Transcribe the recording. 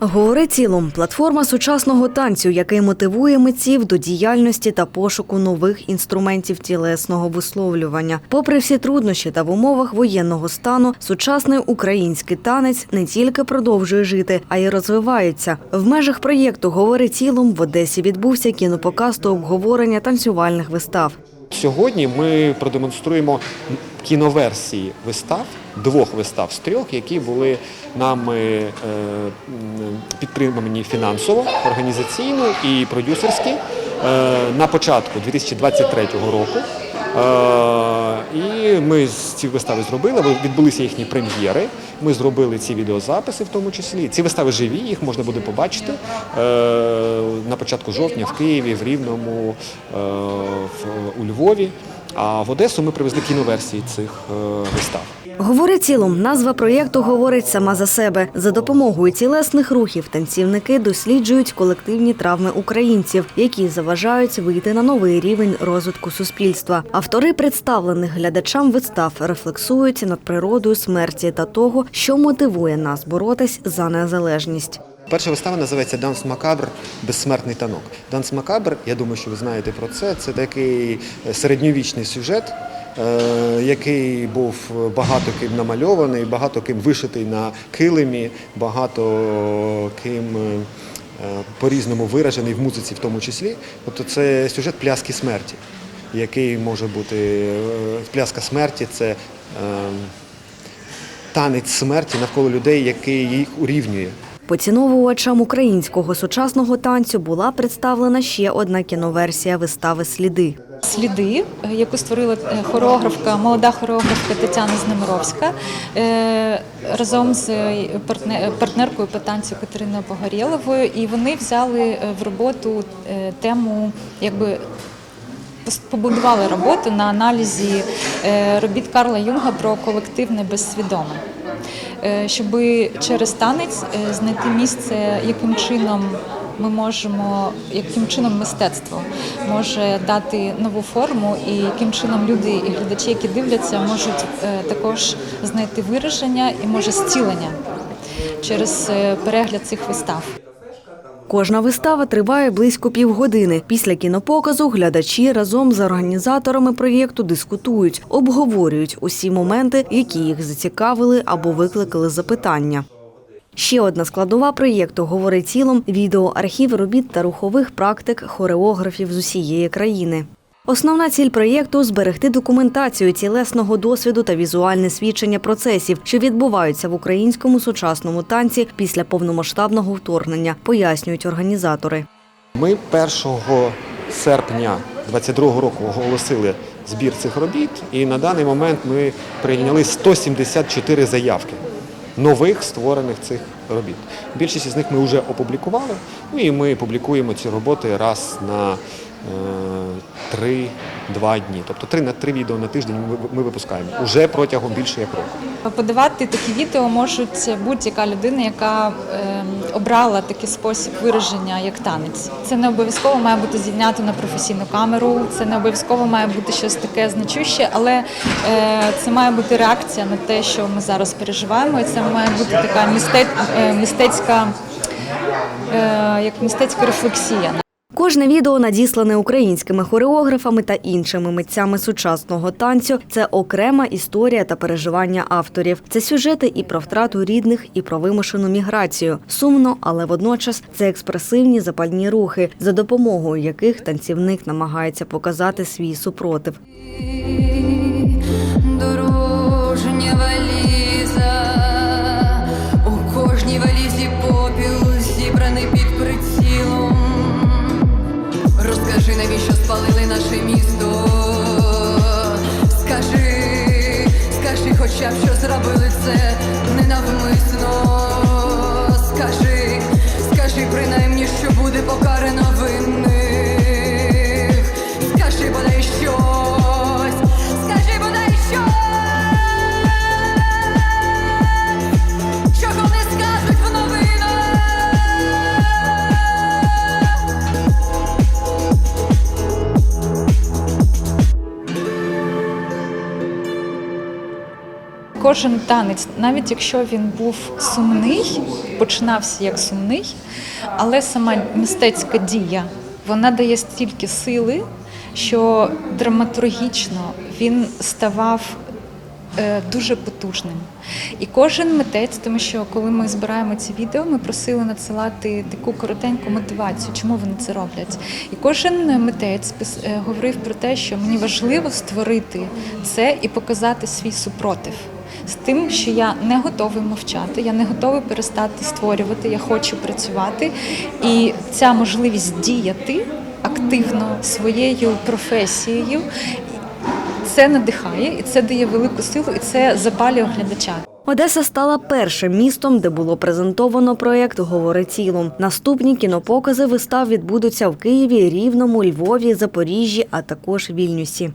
Говори цілом платформа сучасного танцю, який мотивує митців до діяльності та пошуку нових інструментів тілесного висловлювання. Попри всі труднощі та в умовах воєнного стану, сучасний український танець не тільки продовжує жити, а й розвивається. В межах проєкту Говори цілом в Одесі відбувся кінопоказ та обговорення танцювальних вистав. Сьогодні ми продемонструємо кіноверсії вистав, двох вистав з трьох, які були нами е, підтримані фінансово, організаційно і продюсерськи е, на початку 2023 року. Е, І ми ці вистави зробили, відбулися їхні прем'єри. Ми зробили ці відеозаписи, в тому числі. Ці вистави живі, їх можна буде побачити е, на початку жовтня в Києві, в Рівному, е, у Львові. А в Одесу ми привезли кіноверсії цих е, вистав. Говори цілом. Назва проєкту говорить сама за себе. За допомогою тілесних рухів танцівники досліджують колективні травми українців, які заважають вийти на новий рівень розвитку суспільства. Автори представлених глядачам вистав рефлексують над природою смерті та того, що мотивує нас боротись за незалежність. Перша вистава називається Данс Макабр Безсмертний танок. Данс Макабр, я думаю, що ви знаєте про це. Це такий е, середньовічний сюжет, е, який був багато ким намальований, багато ким вишитий на килимі, багато ким е, по-різному виражений в музиці, в тому числі. Тобто це сюжет пляски смерті, який може бути пляска смерті це. Танець смерті навколо людей, який їх урівнює. Поціновувачам українського сучасного танцю була представлена ще одна кіноверсія вистави Сліди. Сліди, е, яку створила е, хореографка, молода хореографка Тетяна Знемировська е, разом з партнеркою по танцю Катериною Погорєловою. І вони взяли в роботу тему, якби побудували роботу на аналізі робіт Карла Юнга про колективне безсвідоме. Е, Щоб через танець е, знайти місце, яким чином ми можемо, яким чином мистецтво може дати нову форму, і яким чином люди і глядачі, які дивляться, можуть е, також знайти вираження і може зцілення через перегляд цих вистав. Кожна вистава триває близько півгодини. Після кінопоказу глядачі разом з організаторами проєкту дискутують, обговорюють усі моменти, які їх зацікавили або викликали запитання. Ще одна складова проєкту говорить цілом відеоархів робіт та рухових практик хореографів з усієї країни. Основна ціль проєкту зберегти документацію тілесного досвіду та візуальне свідчення процесів, що відбуваються в українському сучасному танці після повномасштабного вторгнення, пояснюють організатори. Ми 1 серпня 2022 року оголосили збір цих робіт, і на даний момент ми прийняли 174 заявки нових створених цих робіт. Більшість із них ми вже опублікували, ну і ми публікуємо ці роботи раз на е, 3-2 дні. Тобто 3 на 3 відео на тиждень ми, випускаємо уже протягом більше як року. Подавати такі відео можуть будь-яка людина, яка е, обрала такий спосіб вираження, як танець. Це не обов'язково має бути зійнято на професійну камеру, це не обов'язково має бути щось таке значуще, але е, це має бути реакція на те, що ми зараз переживаємо, і це має бути така мисте, мистецька, е, як мистецька рефлексія. Кожне відео надіслане українськими хореографами та іншими митцями сучасного танцю. Це окрема історія та переживання авторів. Це сюжети і про втрату рідних, і про вимушену міграцію. Сумно, але водночас це експресивні запальні рухи, за допомогою яких танцівник намагається показати свій супротив. Хоча що зробили це ненавмисно. Скажи, скажи, принаймні, що буде покарано винних. Кожен танець, навіть якщо він був сумний, починався як сумний, але сама мистецька дія вона дає стільки сили, що драматургічно він ставав е, дуже потужним. І кожен митець, тому що коли ми збираємо ці відео, ми просили надсилати таку коротеньку мотивацію, чому вони це роблять. І кожен митець е, говорив про те, що мені важливо створити це і показати свій супротив. З тим, що я не готовий мовчати, я не готовий перестати створювати, я хочу працювати. І ця можливість діяти активно своєю професією це надихає, і це дає велику силу, і це запалює глядача. Одеса стала першим містом, де було презентовано проєкт Говори тілом. Наступні кінопокази вистав відбудуться в Києві, Рівному, Львові, Запоріжжі, а також Вільнюсі.